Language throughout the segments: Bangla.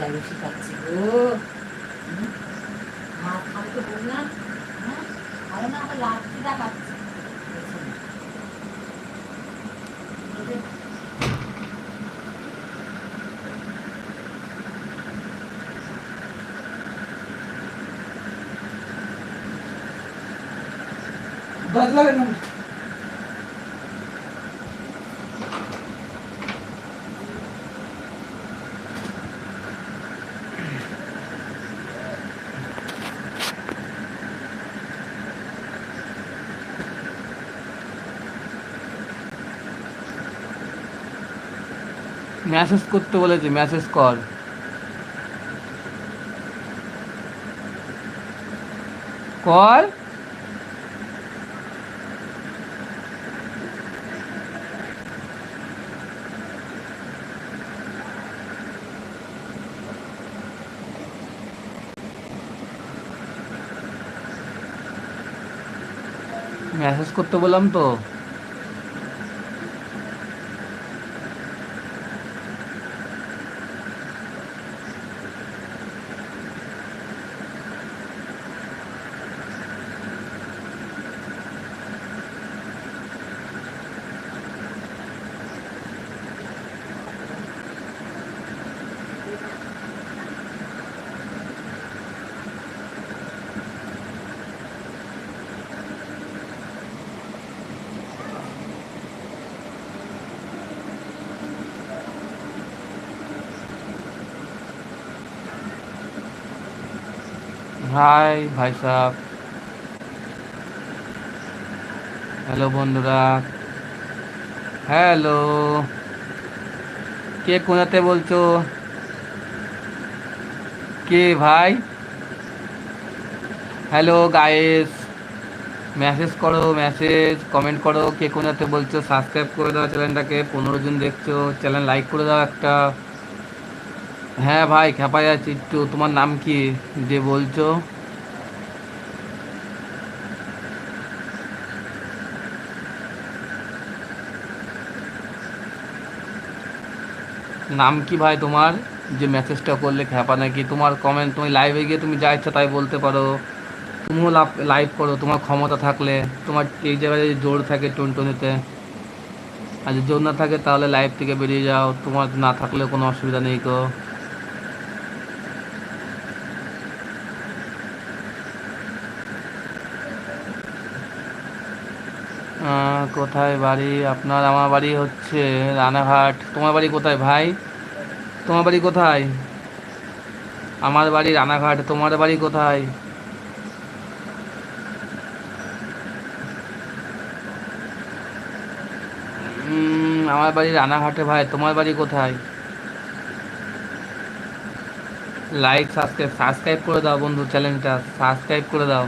진짜 요즘 같지고 응? 아 가르쳐 보면 응? 얼마나 낫기다 같지 बदला মেসেজ করতে বলেছে মেসেজ কর কর মেসেজ করতে বললাম তো। হাই ভাই সাহ হ্যালো বন্ধুরা। হ্যালো কে কোথাতে বলছো? কে ভাই? হ্যালো গাইস মেসেজ করো মেসেজ কমেন্ট করো, কে কোথাতে বলছো? সাবস্ক্রাইব করে দাও চ্যানেলটাকে। পনেরো জন দেখছ। চ্যানেল লাইক করে দাও একটা। হ্যাঁ ভাই, খেপাই আছি একটু। তোমার নাম কি যে বলছো? নাম কি ভাই তোমার? যে মেসেজটা করলে খেপা নাকি? তোমার কমেন্ট তুমি লাইভে গিয়ে তুমি যা ইচ্ছা তাই বলতে পারো। তুমিও লাইভ করো, তোমার ক্ষমতা থাকলে। তোমার এই জায়গায় যদি জোর থাকে টুনটুনিতে। আর যদি জোর না থাকে তাহলে লাইভ থেকে বেরিয়ে যাও। তোমার না থাকলে কোনো অসুবিধা নেই তো আহ, কোথায় বাড়ি? আপনার আমার বাড়ি হচ্ছে রানাঘাট। তোমার বাড়ি কোথায় ভাই? তোমার বাড়ি কোথায়? আমার বাড়ি রানাঘাট। তোমার বাড়ি কোথায়? আমার বাড়ি রানাঘাটে ভাই। তোমার বাড়ি কোথায়? লাইক সাবস্ক্রাইব সাবস্ক্রাইব করে দাও বন্ধু চ্যানেলটা। সাবস্ক্রাইব করে দাও।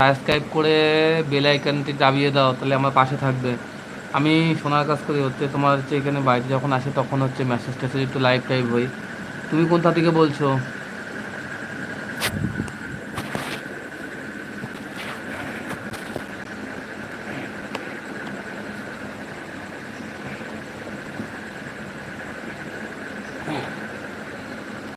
সাবস্ক্রাইব করে বেল আইকনটি দাবিয়ে দাও, তাহলে আমার পাশে থাকবে। আমি সোনার কাজ করি, হচ্ছে তোমার হচ্ছে এখানে বাড়িতে যখন আসে তখন হচ্ছে মেসেজ টেসেজ একটু লাইভ টাইভ হই। তুমি কোথা থেকে বলছো?